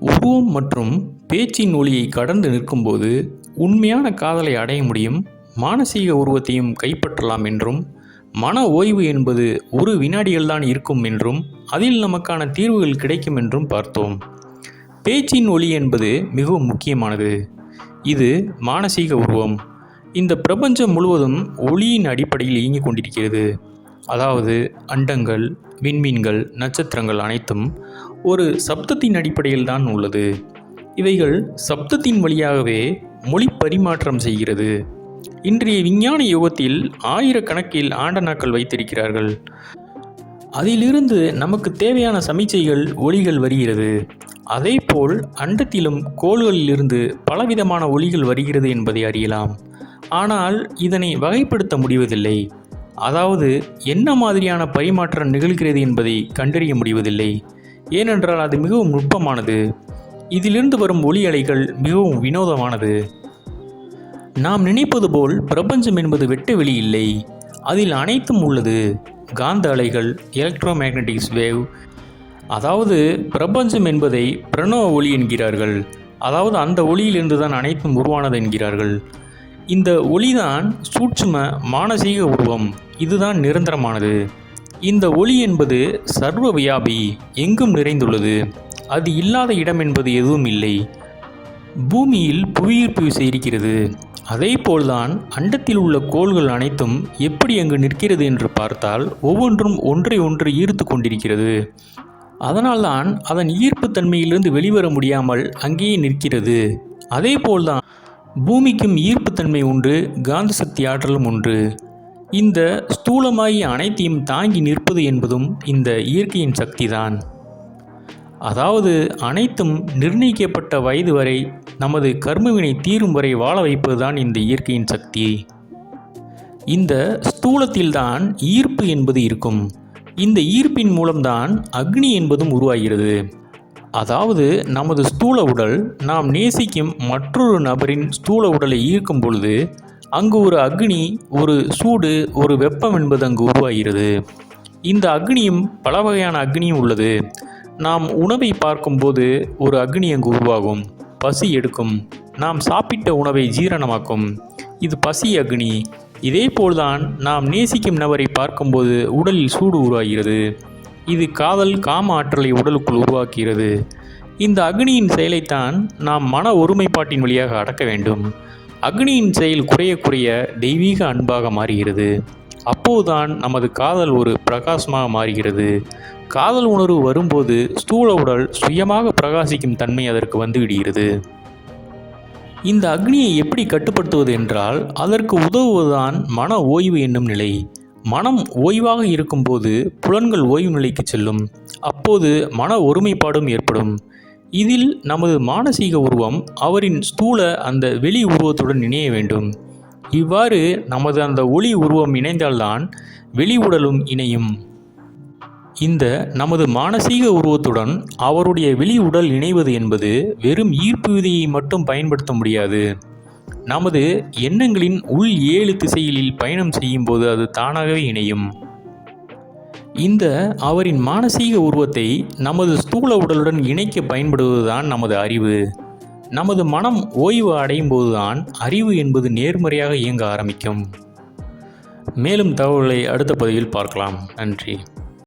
உருவம் மற்றும் பேச்சின் ஒளியை கடந்து நிற்கும்போது உண்மையான காதலை அடைய முடியும் மானசீக உருவத்தையும் கைப்பற்றலாம் என்றும் மன ஓய்வு என்பது ஒரு வினாடிகள்தான் இருக்கும் என்றும் அதில் நமக்கான தீர்வுகள் கிடைக்கும் என்றும் பார்த்தோம். பேச்சின் ஒளி என்பது மிகவும் முக்கியமானது. இது மானசீக உருவம். இந்த பிரபஞ்சம் முழுவதும் ஒளியின் அடிப்படையில் இயங்கிக் கொண்டிருக்கிறது. அதாவது அண்டங்கள் விண்மீன்கள் நட்சத்திரங்கள் அனைத்தும் ஒரு சப்தத்தின் அடிப்படையில் தான் உள்ளது. இவைகள் சப்தத்தின் வழியாகவே மொழி பரிமாற்றம் செய்கிறது. இன்றைய விஞ்ஞான யுகத்தில் ஆயிரக்கணக்கில் ஆண்டனாக்கள் வைத்திருக்கிறார்கள். அதிலிருந்து நமக்கு தேவையான சமிச்சைகள் ஒளிகள் வருகிறது. அதேபோல் அண்டத்திலும் கோள்களிலிருந்து பலவிதமான ஒளிகள் வருகிறது என்பதை அறியலாம். ஆனால் இதனை வகைப்படுத்த முடிவதில்லை. அதாவது என்ன மாதிரியான பரிமாற்றம் நிகழ்கிறது என்பதை கண்டறிய முடிவதில்லை. ஏனென்றால் அது மிகவும் நுட்பமானது. இதிலிருந்து வரும் ஒளி அலைகள் மிகவும் வினோதமானது. நாம் நினைப்பது போல் பிரபஞ்சம் என்பது வெட்ட வெளி இல்லை. அதில் அனைத்தும் உள்ளது. காந்த அலைகள் எலக்ட்ரோ மேக்னட்டிக்ஸ் வேவ் அதாவது பிரபஞ்சம் என்பதை பிரணவ ஒளி என்கிறார்கள். அதாவது அந்த ஒளியிலிருந்து தான் அனைத்தும் உருவானது என்கிறார்கள். இந்த ஒளிதான் சூட்சும மானசீக உருவம். இதுதான் நிரந்தரமானது. இந்த ஒளி என்பது சர்வ வியாபி எங்கும் நிறைந்துள்ளது. அது இல்லாத இடம் என்பது எதுவும் இல்லை. பூமியில் புவியீர்ப்பு விசை இருக்கிறது அதே போல்தான் அண்டத்தில் உள்ள கோள்கள் அனைத்தும் எப்படி அங்கு நிற்கிறது என்று பார்த்தால் ஒவ்வொன்றும் ஒன்றை ஒன்று ஈர்த்து கொண்டிருக்கிறது. அதனால்தான் அதன் ஈர்ப்பு தன்மையிலிருந்து வெளிவர முடியாமல் அங்கேயே நிற்கிறது. அதே போல்தான் பூமிக்கும் ஈர்ப்புத்தன்மை உண்டு காந்த சக்தி ஆற்றலும் உண்டு. இந்த ஸ்தூலமாகிய அனைத்தையும் தாங்கி நிற்பது என்பதும் இந்த இயற்கையின் சக்திதான். அதாவது அனைத்தும் நிர்ணயிக்கப்பட்ட வயது வரை நமது கர்மவினை தீரும் வரை வாழ வைப்பதுதான் இந்த இயற்கையின் சக்தி. இந்த ஸ்தூலத்தில்தான் ஈர்ப்பு என்பது இருக்கும். இந்த ஈர்ப்பின் மூலம்தான் அக்னி என்பதும் உருவாகிறது. அதாவது நமது ஸ்தூல உடல் நாம் நேசிக்கும் மற்றொரு நபரின் ஸ்தூல உடலை ஈர்க்கும் பொழுது அங்கு ஒரு அக்னி ஒரு சூடு ஒரு வெப்பம் என்பது அங்கு உருவாகிறது. இந்த அக்னியும் பல வகையான அக்னியும் உள்ளது. நாம் உணவை பார்க்கும்போது ஒரு அக்னி அங்கு உருவாகும் பசி எடுக்கும். நாம் சாப்பிட்ட உணவை ஜீரணமாக்கும். இது பசி அக்னி. இதே போல்தான் நாம் நேசிக்கும் நபரை பார்க்கும்போது உடலில் சூடு உருவாகிறது. இது காதல் காம ஆற்றலை உடலுக்குள் உருவாக்குகிறது. இந்த அக்னியின் செயலைத்தான் நாம் மன ஒருமைப்பாட்டின் வழியாக அடக்க வேண்டும். அக்னியின் செயல் குறைய குறைய தெய்வீக அன்பாக மாறுகிறது. அப்போதுதான் நமது காதல் ஒரு பிரகாசமாக மாறுகிறது. காதல் உணர்வு வரும்போது ஸ்தூல உடல் சுயமாக பிரகாசிக்கும் தன்மை அதற்கு வந்துவிடுகிறது இந்த அக்னியை எப்படி கட்டுப்படுத்துவது என்றால் அதற்கு உதவுவதுதான் மன ஓய்வு என்னும் நிலை. மனம் ஓய்வாக இருக்கும்போது புலன்கள் ஓய்வு நிலைக்கு செல்லும். அப்போது மன ஒருமைப்பாடும் ஏற்படும். இதில் நமது மானசீக உருவம் அவரின் ஸ்தூல அந்த வெளி உருவத்துடன் இணைய வேண்டும். இவ்வாறு நமது அந்த ஒளி உருவம் இணைந்தால்தான் வெளி உடலும் இணையும். இந்த நமது மானசீக உருவத்துடன் அவருடைய வெளி உடல் இணைவது என்பது வெறும் ஈர்ப்பு விதியை மட்டும் பயன்படுத்த முடியாது. நமது எண்ணங்களின் உள் ஏழு திசைகளில் பயணம் செய்யும்போது அது தானாகவே இணையும். இந்த அவரின் மானசீக உருவத்தை நமது ஸ்தூல உடலுடன் இணைக்க பயன்படுவதுதான் நமது அறிவு. நமது மனம் ஓய்வு அடையும் போதுதான் அறிவு என்பது நேர்மறையாக இயங்க ஆரம்பிக்கும். மேலும் தகவல்களை அடுத்த பதிவில் பார்க்கலாம். நன்றி.